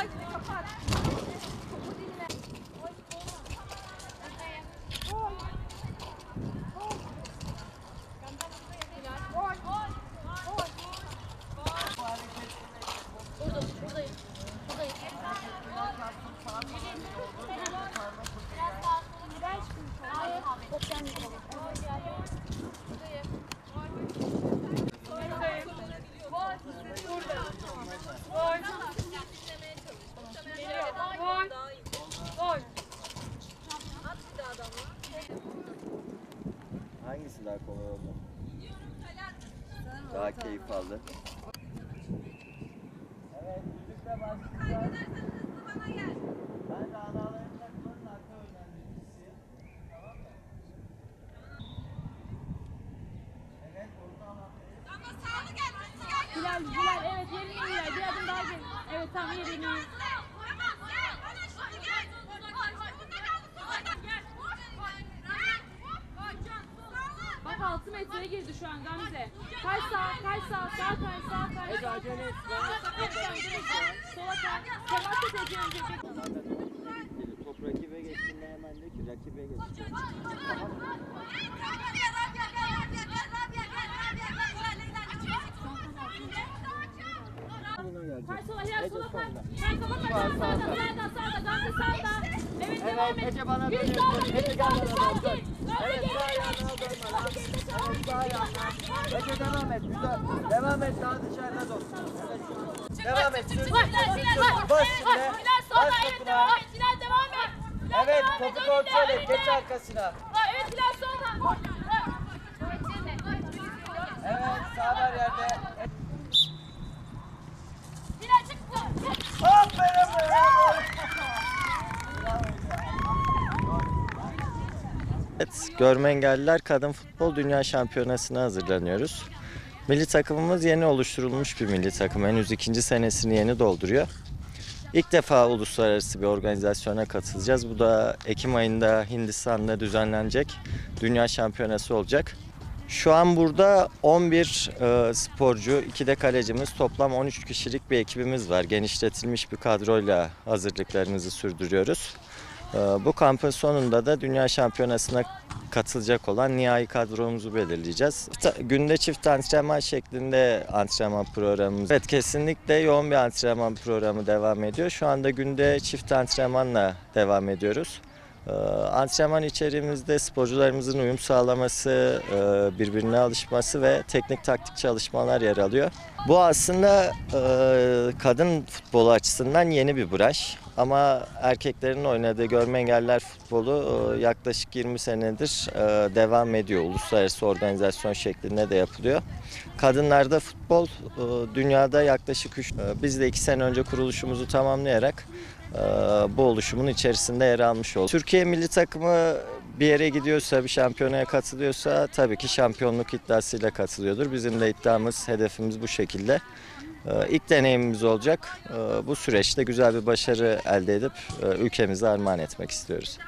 Pode, pode. Daha keyif aldı. Evet, müzikle başlayacağız. Ben de anaların takımının arka öğrencisiyim. Tamam mı? Evet, burada ama Bilal, Bilal evet yerine Bilal. Bir adım daha gel. Evet tamam yerine. Metreye girdi şu an Gamze. Kay sağ, kay sağ, sağ kay, sağ kay. Hadi acele etme. Sola kay. Temas et Ece önce. Top rakibe geçtiğinde hemen de ki rakibe geçti. Buna gelecek. Kay sola, Hilal Ece sola kay. solda. Kay sola kay. Sağ, Sağda, sağ, sağda, sağda, sağda. Gamze sağda. Evet. Ece bana dönüyor. Ece gel bana dön. Evet sağ dön. ayağına dönme lan. Evet sağ ayağına. Ece devam et. Güzel. Devam et daha dışarıda dur. Evet. Devam et. Bas şimdi. Bas topuna. devam et. Hilal devam et. Hilal Evet topu kontrol et. Geç arkasına. Evet Hilal solda. Bak. Evet sağ var yerde. Hilal çıktı. Aferin be. Evet, görme engelliler kadın futbol dünya şampiyonasına hazırlanıyoruz. Milli takımımız yeni oluşturulmuş bir milli takım. Henüz ikinci senesini yeni dolduruyor. İlk defa uluslararası bir organizasyona katılacağız. Bu da Ekim ayında Hindistan'da düzenlenecek dünya şampiyonası olacak. Şu an burada 11 e, sporcu, 2 de kalecimiz, toplam 13 kişilik bir ekibimiz var. Genişletilmiş bir kadroyla hazırlıklarımızı sürdürüyoruz. E, bu kampın sonunda da Dünya Şampiyonası'na katılacak olan nihai kadromuzu belirleyeceğiz. Günde çift antrenman şeklinde antrenman programımız. Evet kesinlikle yoğun bir antrenman programı devam ediyor. Şu anda günde çift antrenmanla devam ediyoruz. Ee, Antrenman içeriğimizde sporcularımızın uyum sağlaması, e, birbirine alışması ve teknik taktik çalışmalar yer alıyor. Bu aslında e, kadın futbolu açısından yeni bir branş. Ama erkeklerin oynadığı görme engeller futbolu e, yaklaşık 20 senedir e, devam ediyor. Uluslararası organizasyon şeklinde de yapılıyor. Kadınlarda futbol e, dünyada yaklaşık 3, biz de 2 sene önce kuruluşumuzu tamamlayarak bu oluşumun içerisinde yer almış olduk. Türkiye milli takımı bir yere gidiyorsa, bir şampiyonaya katılıyorsa tabii ki şampiyonluk iddiasıyla katılıyordur. Bizim de iddiamız, hedefimiz bu şekilde. E, İlk deneyimimiz olacak. E, Bu süreçte güzel bir başarı elde edip e, ülkemize armağan etmek istiyoruz.